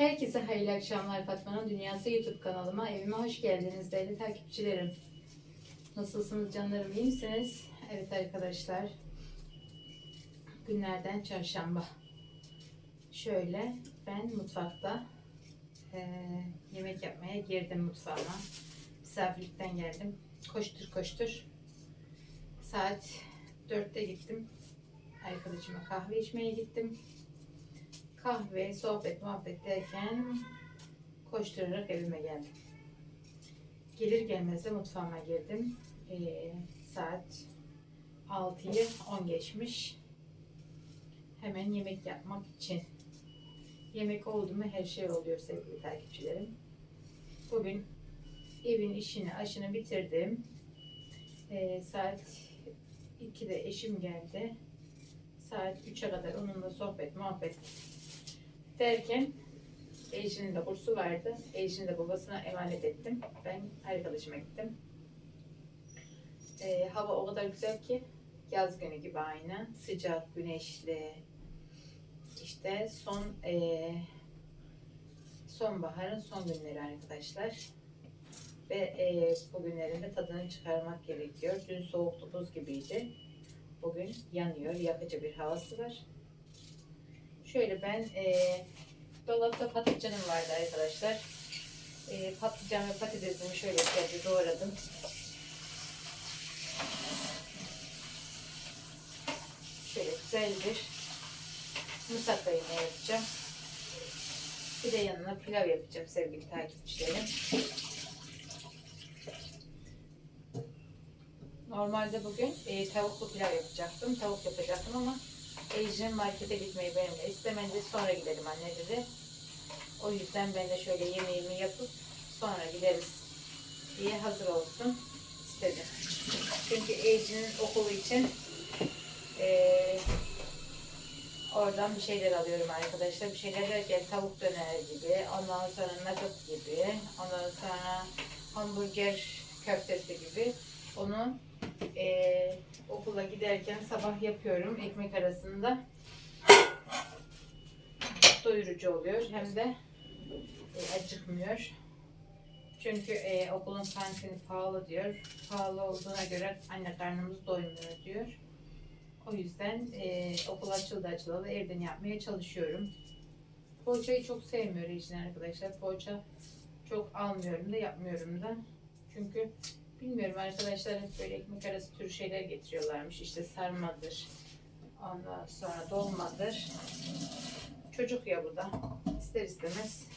Herkese hayırlı akşamlar Fatma'nın Dünyası YouTube kanalıma. Evime hoş geldiniz değerli takipçilerim. Nasılsınız canlarım iyi misiniz? Evet arkadaşlar. Günlerden çarşamba. Şöyle ben mutfakta eee, yemek yapmaya girdim mutfağıma. Misafirlikten geldim. Koştur koştur. Saat 4'te gittim. Arkadaşıma kahve içmeye gittim kahve, sohbet, muhabbet derken koşturarak evime geldim. Gelir gelmez de mutfağıma girdim. Ee, saat 6'yı 10 geçmiş. Hemen yemek yapmak için. Yemek oldu mu her şey oluyor sevgili takipçilerim. Bugün evin işini, aşını bitirdim. Ee, saat 2'de eşim geldi. Saat 3'e kadar onunla sohbet, muhabbet derken Ejin'in de kursu vardı. Ejin'i de babasına emanet ettim. Ben arkadaşıma gittim. Ee, hava o kadar güzel ki yaz günü gibi aynı. Sıcak, güneşli. İşte son ee, sonbaharın son günleri arkadaşlar. Ve ee, bu günlerin de tadını çıkarmak gerekiyor. Dün soğuktu, buz gibiydi. Bugün yanıyor, yakıcı bir havası var. Şöyle ben e, dolapta patlıcanım vardı arkadaşlar. E, patlıcan ve patatesimi şöyle güzelce doğradım. Şöyle güzel bir musakka yemeği yapacağım. Bir de yanına pilav yapacağım sevgili takipçilerim. Normalde bugün e, tavuklu pilav yapacaktım. Tavuk yapacaktım ama Ejim markete gitmeyi benimle istemedi. Sonra gidelim anne dedi. O yüzden ben de şöyle yemeğimi yapıp sonra gideriz diye hazır olsun istedim. Çünkü Ejim'in okulu için eee, oradan bir şeyler alıyorum arkadaşlar. Bir şeyler derken tavuk döner gibi, ondan sonra nugget gibi, ondan sonra hamburger köftesi gibi onu eee okula giderken sabah yapıyorum ekmek arasında. Doyurucu oluyor hem de e, acıkmıyor. Çünkü e, okulun kantini pahalı diyor. Pahalı olduğuna göre anne karnımız doymuyor diyor. O yüzden e, okul açıldı açılalı evden yapmaya çalışıyorum. Poğaçayı çok sevmiyor için arkadaşlar. Poğaça çok almıyorum da yapmıyorum da. Çünkü Bilmiyorum arkadaşlar hep böyle ekmek arası türü şeyler getiriyorlarmış. İşte sarmadır. Ondan sonra dolmadır. Çocuk ya bu da. İster istemez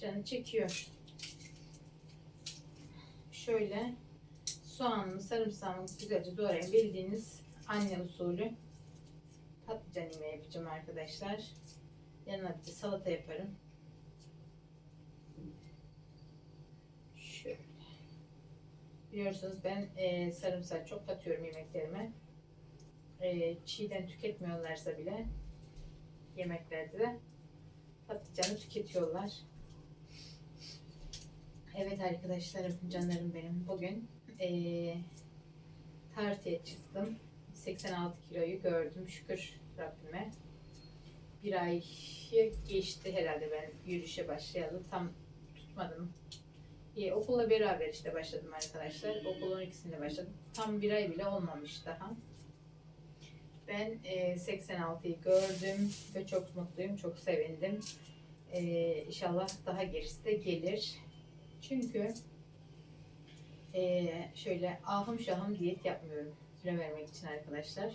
canı çekiyor. Şöyle soğanımı, sarımsağımı güzelce doğrayın. Bildiğiniz anne usulü patlıcan yemeği yapacağım arkadaşlar. Yanına bir salata yaparım. Şöyle. Biliyorsunuz ben e, sarımsak çok katıyorum yemeklerime. E, çiğden tüketmiyorlarsa bile yemeklerde de patlıcanı tüketiyorlar. Evet arkadaşlarım, canlarım benim. Bugün e, tartıya çıktım. 86 kiloyu gördüm şükür Rabbime. Bir ay geçti herhalde ben yürüyüşe başlayalı. Tam tutmadım e, okulla beraber işte başladım arkadaşlar. Okulun ikisinde başladım. Tam bir ay bile olmamış daha. Ben e, 86'yı gördüm ve çok mutluyum, çok sevindim. E, inşallah daha gerisi de gelir. Çünkü e, şöyle ahım şahım diyet yapmıyorum kilo vermek için arkadaşlar.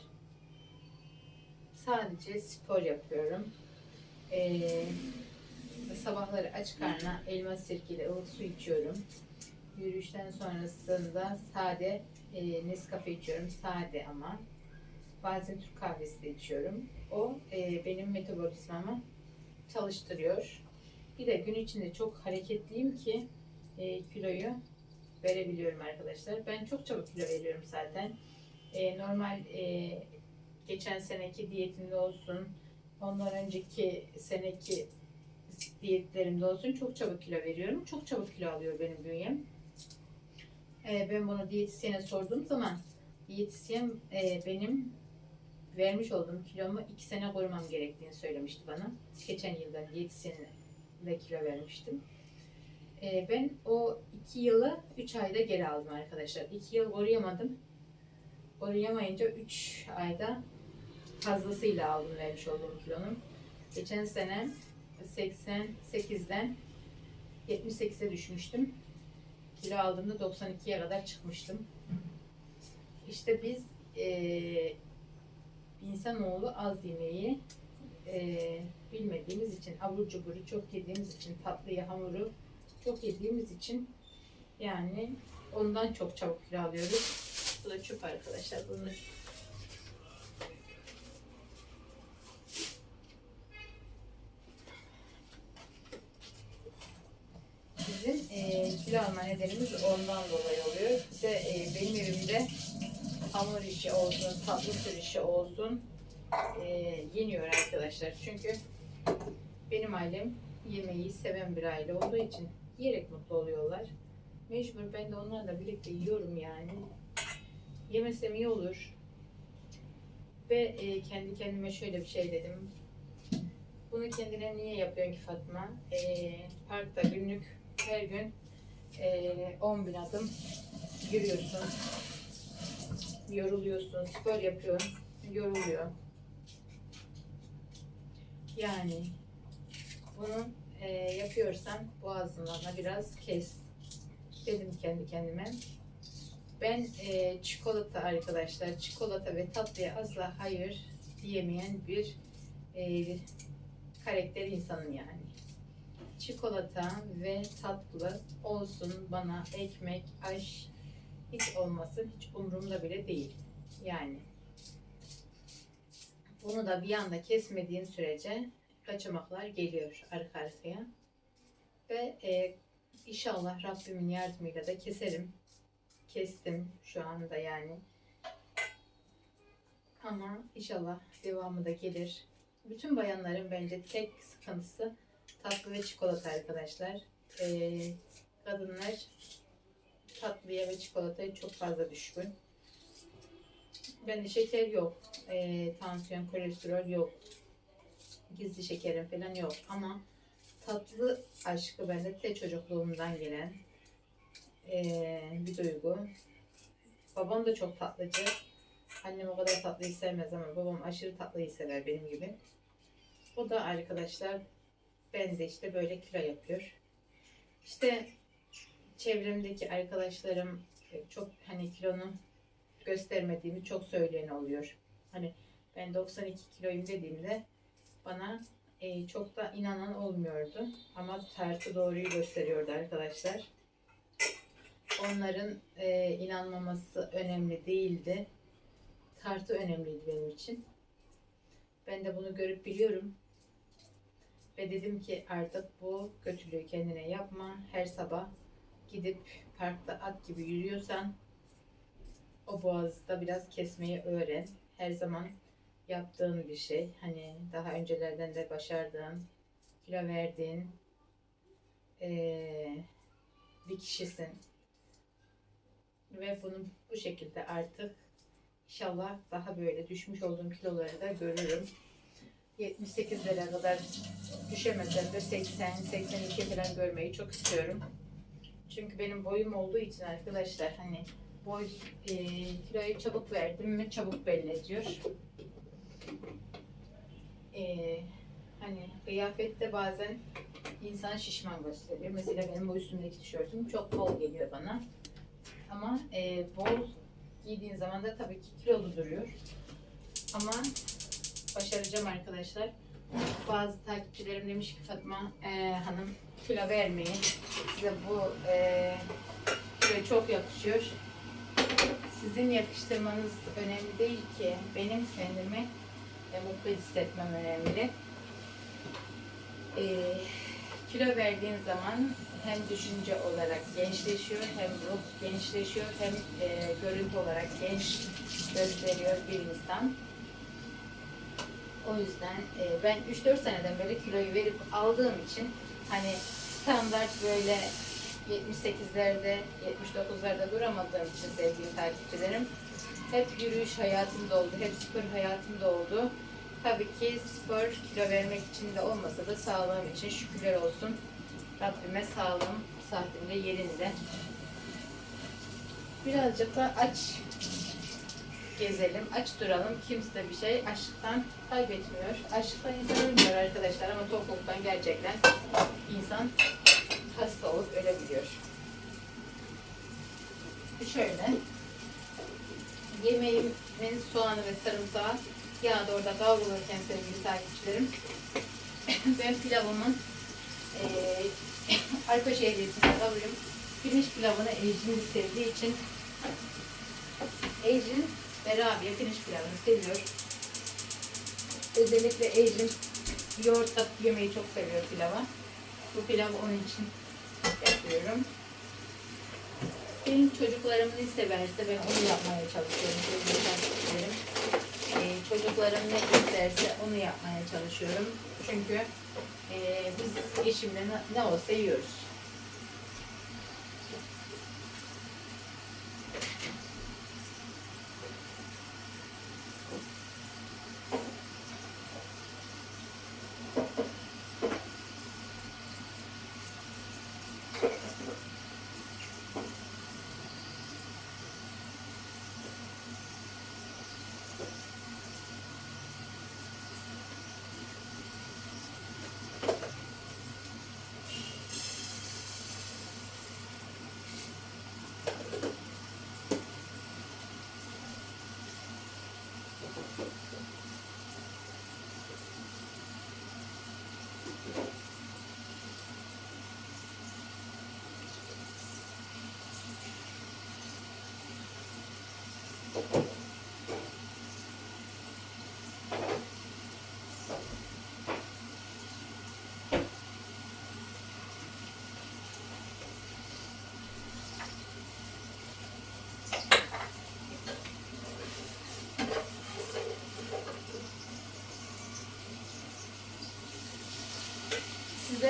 Sadece spor yapıyorum. Eee sabahları aç karnına elma sirkeli ılık su içiyorum. Yürüyüşten sonrasında sade e, Nescafe içiyorum. Sade ama. Bazen Türk kahvesi de içiyorum. O e, benim metabolizmamı çalıştırıyor. Bir de gün içinde çok hareketliyim ki e, kiloyu verebiliyorum arkadaşlar. Ben çok çabuk kilo veriyorum zaten. E, normal e, geçen seneki diyetimde olsun, ondan önceki seneki diyetlerimde olsun çok çabuk kilo veriyorum. Çok çabuk kilo alıyor benim bünyem. Ee, ben bunu diyetisyene sorduğum zaman diyetisyen e, benim vermiş olduğum kilomu iki sene korumam gerektiğini söylemişti bana. Geçen yıldan diyetisyen de kilo vermiştim. Ee, ben o iki yılı 3 ayda geri aldım arkadaşlar. 2 yıl koruyamadım. Koruyamayınca 3 ayda fazlasıyla aldım vermiş olduğum kilonun. Geçen sene 88'den 78'e düşmüştüm. Kilo aldığımda 92'ye kadar çıkmıştım. İşte biz eee insanoğlu az yemeği eee, bilmediğimiz için abur cuburu çok yediğimiz için tatlıyı hamuru çok yediğimiz için yani ondan çok çabuk kilo alıyoruz. Bu da çöp arkadaşlar. Bunu Bizim e, nedenimiz ondan dolayı oluyor. De e, benim evimde hamur işi olsun, tatlı tür işi olsun e, yeniyor arkadaşlar. Çünkü benim ailem yemeği seven bir aile olduğu için yiyerek mutlu oluyorlar. Mecbur ben de onlarla birlikte yiyorum yani. Yemesem iyi olur. Ve e, kendi kendime şöyle bir şey dedim. Bunu kendine niye yapıyorsun ki Fatma? E, parkta günlük her gün e, 10 bin adım yürüyorsun. Yoruluyorsun, spor yapıyorsun, yoruluyor. Yani bunu e, yapıyorsan boğazına biraz kes. Dedim kendi kendime. Ben e, çikolata arkadaşlar, çikolata ve tatlıya asla hayır diyemeyen bir e, karakter insanım yani. Çikolata ve tatlı olsun bana ekmek, aş hiç olmasın hiç umurumda bile değil. Yani bunu da bir anda kesmediğin sürece kaçamaklar geliyor arka arkaya. Ve e, inşallah Rabbimin yardımıyla da keserim. Kestim şu anda yani. Ama inşallah devamı da gelir. Bütün bayanların bence tek sıkıntısı tatlı ve çikolata arkadaşlar. E, kadınlar tatlıya ve çikolataya çok fazla düşkün. Bende şeker yok. E, tansiyon, kolesterol yok. Gizli şekerim falan yok. Ama tatlı aşkı bende te çocukluğumdan gelen e, bir duygu. Babam da çok tatlıcı. Annem o kadar tatlıyı sevmez ama babam aşırı tatlıyı sever benim gibi. O da arkadaşlar ben de işte böyle kilo yapıyor. İşte çevremdeki arkadaşlarım e, çok hani kilonu göstermediğimi çok söyleyen oluyor. Hani ben 92 kiloyum dediğimde bana e, çok da inanan olmuyordu. Ama tartı doğruyu gösteriyordu arkadaşlar. Onların e, inanmaması önemli değildi. Tartı önemliydi benim için. Ben de bunu görüp biliyorum. Ve dedim ki artık bu kötülüğü kendine yapma. Her sabah gidip parkta at gibi yürüyorsan o boğazda biraz kesmeyi öğren. Her zaman yaptığın bir şey. Hani daha öncelerden de başardığın, kilo verdiğin eee, bir kişisin. Ve bunu bu şekilde artık inşallah daha böyle düşmüş olduğum kiloları da görürüm. 78'lere kadar düşemesem de 80-82 falan görmeyi çok istiyorum. Çünkü benim boyum olduğu için arkadaşlar hani boy e, kiloyu çabuk verdim mi çabuk belli ediyor. E, hani kıyafette bazen insan şişman gösteriyor. Mesela benim bu üstümdeki tişörtüm çok bol geliyor bana. Ama e, bol giydiğin zaman da tabii ki kilolu duruyor. Ama başaracağım arkadaşlar. Bazı takipçilerim demiş ki Fatma e, Hanım kilo vermeyin. Size bu e, kilo çok yakışıyor. Sizin yakıştırmanız önemli değil ki. Benim kendimi e, mutlu hissetmem önemli. E, kilo verdiğin zaman hem düşünce olarak gençleşiyor, hem ruh gençleşiyor, hem e, görüntü olarak genç gösteriyor bir insan. O yüzden e, ben 3-4 seneden beri kiloyu verip aldığım için hani standart böyle 78'lerde, 79'larda duramadığım için sevgili takipçilerim hep yürüyüş hayatımda oldu, hep spor hayatımda oldu. tabii ki spor kilo vermek için de olmasa da sağlığım için şükürler olsun. Rabbime sağlığım, saatimde yerinde. Birazcık da aç gezelim, aç duralım. Kimse bir şey açlıktan kaybetmiyor. Açlıktan insan ölmüyor arkadaşlar ama tokluktan gerçekten insan hasta olup ölebiliyor. Şöyle yemeğimin soğanı ve sarımsağı yağda orada kavrulurken sevgili takipçilerim ben pilavımın eee arpa şehriyesini kavuruyorum. Pirinç pilavını Ecrin sevdiği için Ecrin ve Rabia pirinç pilavını seviyor. Özellikle Ecrin yoğurtla yemeği çok seviyor pilava. Bu pilav onun için yapıyorum. Benim çocuklarım ne severse ben onu yapmaya çalışıyorum. takipçilerim. Ee, çocuklarım ne isterse onu yapmaya çalışıyorum. Çünkü e, biz eşimle ne, ne olsa yiyoruz.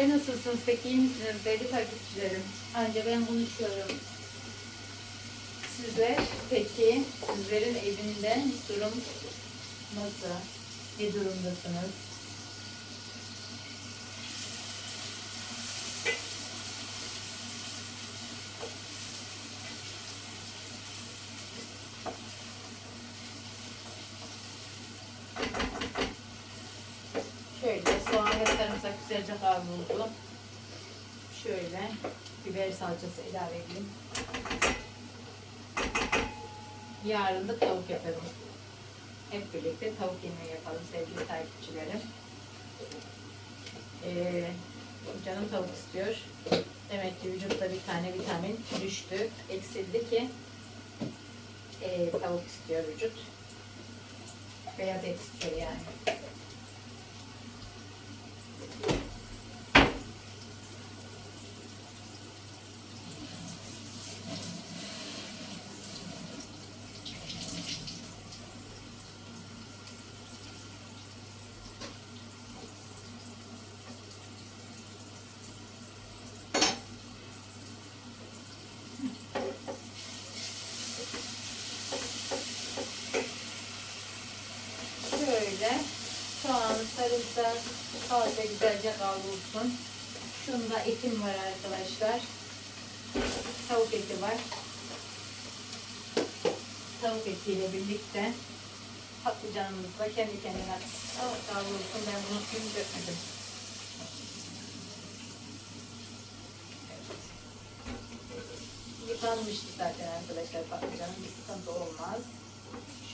Nasılsınız? Peki iyi misiniz? Değerli takipçilerim. Anca ben konuşuyorum. Sizler peki sizlerin evinde durum nasıl? Ne durumdasınız? Şöyle soğan ve sarımsak güzelce kavruldu. Şöyle biber salçası ilave edeyim. Yarın da tavuk yaparım. Hep birlikte tavuk yemeği yapalım sevgili takipçilerim. Ee, canım tavuk istiyor. Demek ki vücutta bir tane vitamin düştü, eksildi ki ee, tavuk istiyor vücut. Beyaz et istiyor yani. Şöyle soğanı, sarımsak, salça güzelce kavrulsun. Şunda etim var arkadaşlar. Tavuk eti var. Tavuk etiyle birlikte patlıcanımız da kendi kendine kavrulsun. Ben bunu film dökmedim. Yıkanmıştı zaten arkadaşlar patlıcanın bir sıkıntı olmaz.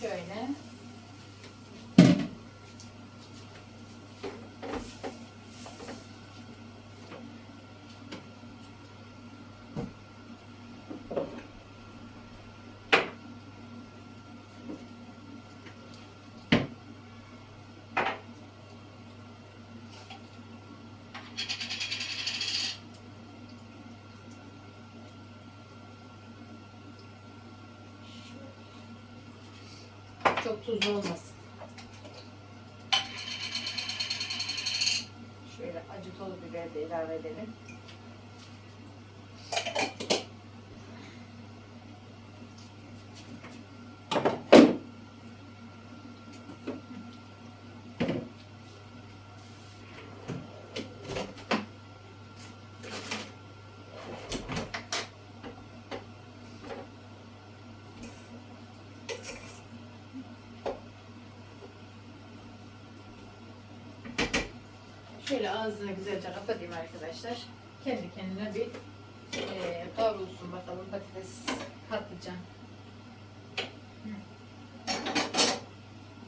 Şöyle Çok tuzlu olmasın. Şöyle acı toz biber de ilave edelim. Şöyle ağzını güzelce kapatayım arkadaşlar. Kendi kendine bir e, kavrulsun bakalım patates patlıcan.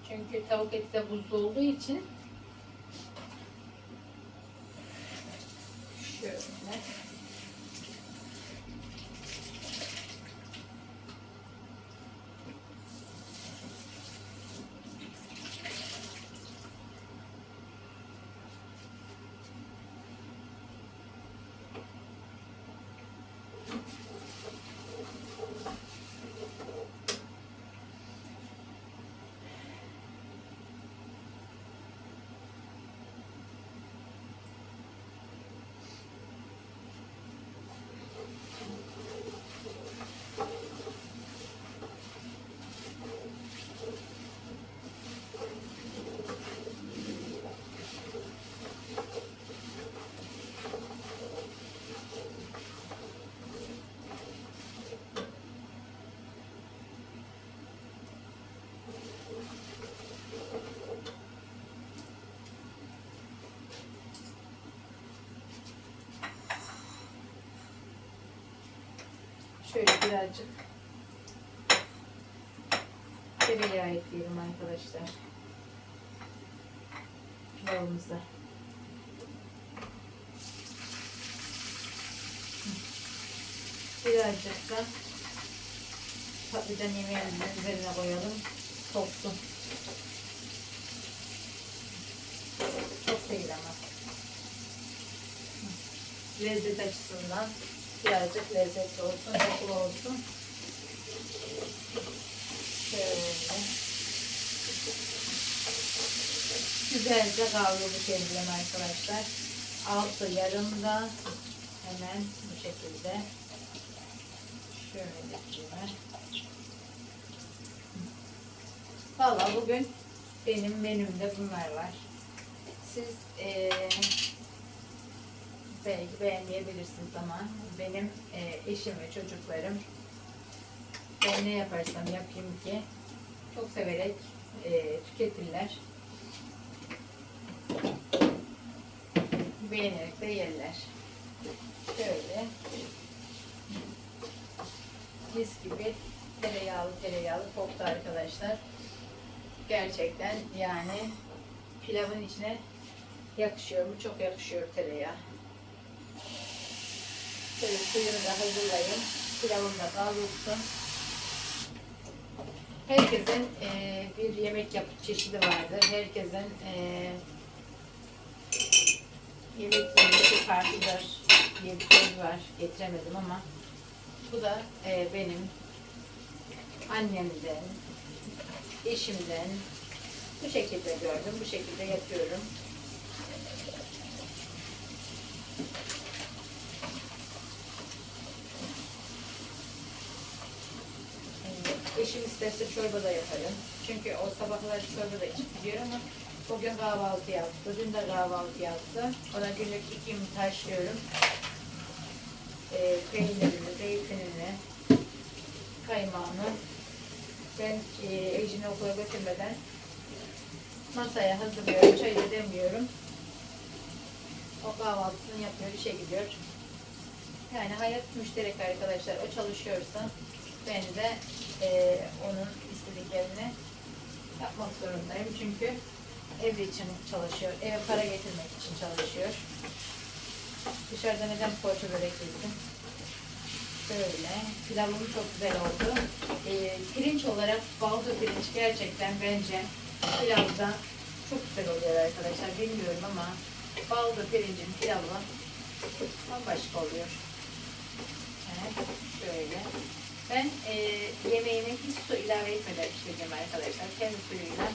Çünkü tavuk eti de buzlu olduğu için şöyle Şöyle birazcık tereyağı ekleyelim arkadaşlar. Pilavımıza. Birazcık da patlıcan yemeğimizin üzerine koyalım. Soksun. Çok değil ama. Lezzet açısından birazcık lezzetli olsun, kokulu olsun. Şöyle. Güzelce kavrulu kendime arkadaşlar. Altı yarımda hemen bu şekilde şöyle dikeyim. Valla bugün benim menümde bunlar var. Siz eee belki beğenmeyebilirsiniz ama benim e, eşim ve çocuklarım ben ne yaparsam yapayım ki çok severek e, tüketirler. Beğenerek de yerler. Şöyle mis gibi tereyağlı tereyağlı koktu arkadaşlar. Gerçekten yani pilavın içine yakışıyor. Bu çok yakışıyor tereyağı. Şöyle suyunu da hazırlayayım. Pilavım da kavrulsun. Herkesin e, bir yemek yap çeşidi vardır. Herkesin e, yemek yemesi farklıdır diye bir söz var. Getiremedim ama bu da e, benim annemden, eşimden bu şekilde gördüm. Bu şekilde yapıyorum. Ee, Eşim isterse çorba da yaparım. Çünkü o sabahları çorba da içip gidiyor ama bugün kahvaltı yaptı. Dün de kahvaltı yaptı. Ona günlük iki yumurta. Ee, peynirini, zeytinini, kaymağını ben e, Ejin'i okula götürmeden masaya hazırlıyorum. Çayı da demliyorum. O kahvaltısını yapıyor, işe gidiyor. Yani hayat müşterek arkadaşlar. O çalışıyorsa ben de e, onun istediklerini yapmak zorundayım. Çünkü ev için çalışıyor. Eve para getirmek için çalışıyor. Dışarıda neden poğaça börek yedim? Böyle. Pilavım çok güzel oldu. E, pirinç olarak baldo pirinç gerçekten bence pilavda çok güzel oluyor arkadaşlar. Bilmiyorum ama baldo pirincin pilavı bambaşka oluyor. Evet, şöyle. Ben e, yemeğime hiç su ilave etmeden pişireceğim arkadaşlar. Kendi suyuyla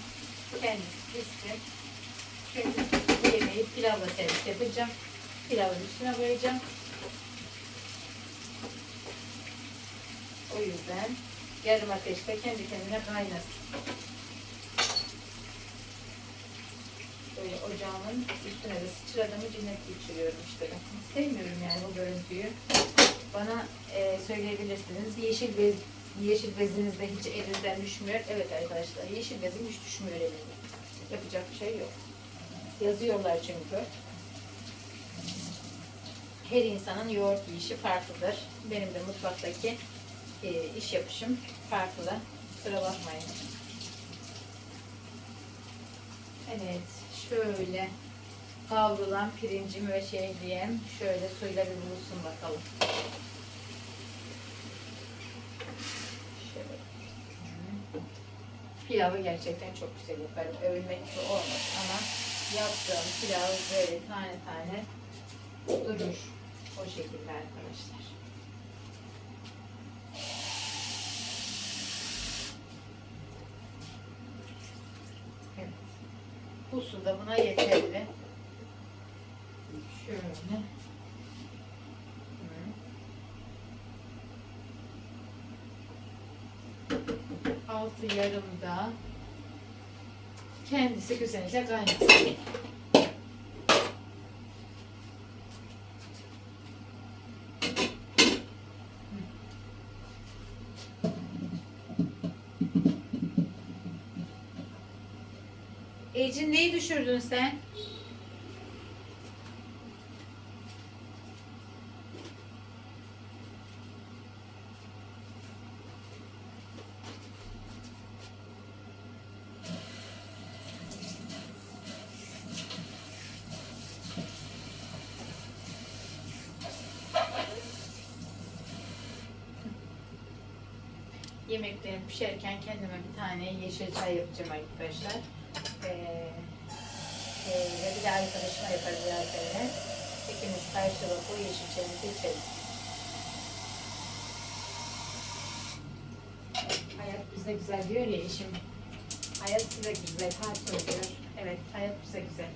kendisi pişsin. Çünkü bu yemeği pilavla servis yapacağım. Pilavın üstüne koyacağım. O yüzden yarım ateşte kendi kendine kaynasın. Böyle ocağımın üstüne de sıçradığımı cinnet geçiriyorum işte. Sevmiyorum yani bu görüntüyü. Bana e, söyleyebilirsiniz. Yeşil bez yeşil bezinizde hiç elinizden düşmüyor. Evet arkadaşlar yeşil bezim hiç düşmüyor elimden. Yapacak bir şey yok. Yazıyorlar çünkü. her insanın yoğurt yiyişi farklıdır. Benim de mutfaktaki e, iş yapışım farklı. Kusura bakmayın. Evet, şöyle kavrulan pirincim ve şehriyem şöyle suyla bir buluşsun bakalım. Şöyle. Pilavı gerçekten çok güzel yaparım. Övülmek gibi olmaz ama yaptığım pilav böyle tane tane durur. O şekilde arkadaşlar. Bu su da buna yeterli. Şöyle. Altı yarımda kendisi güzelce kaynasın. Ecin neyi düşürdün sen? Yemeklerim pişerken kendime bir tane yeşil çay yapacağım arkadaşlar. Ee, e, ve bir de arkadaşıma yaparız zaten. İkimiz karşılıklı yeşil çayımızı içeriz. Hayat bize güzel diyor ya eşim. Hayat size güzel, hatun diyor. Evet, hayat bize güzel.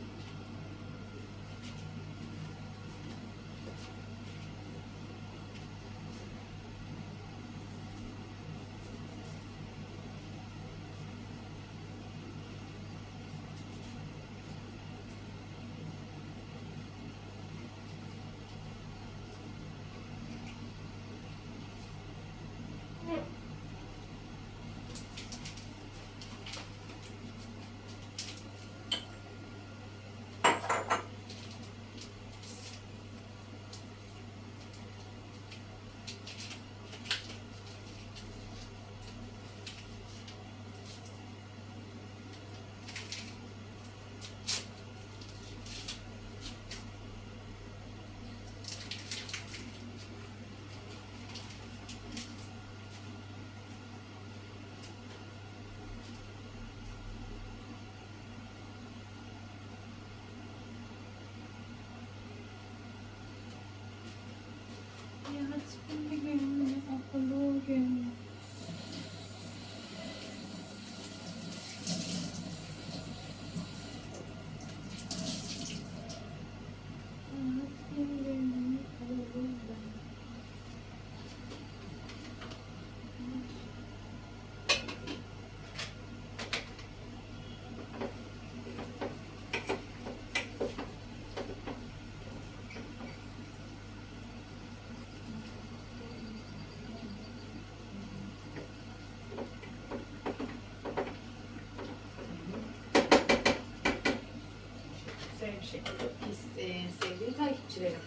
Sevgili takipçilerim.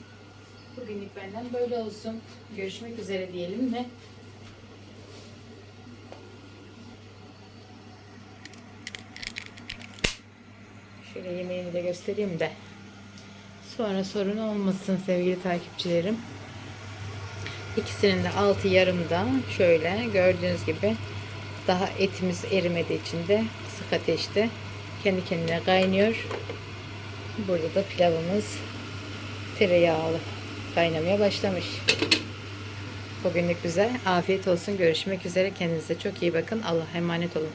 Bugünlük benden böyle olsun. Görüşmek üzere diyelim mi? Şöyle yemeğini de göstereyim de. Sonra sorun olmasın sevgili takipçilerim. İkisinin de altı yarımda şöyle gördüğünüz gibi daha etimiz erimediği için de kısık ateşte kendi kendine kaynıyor. Burada da pilavımız tereyağlı kaynamaya başlamış. Bugünlük bize afiyet olsun. Görüşmek üzere. Kendinize çok iyi bakın. Allah'a emanet olun.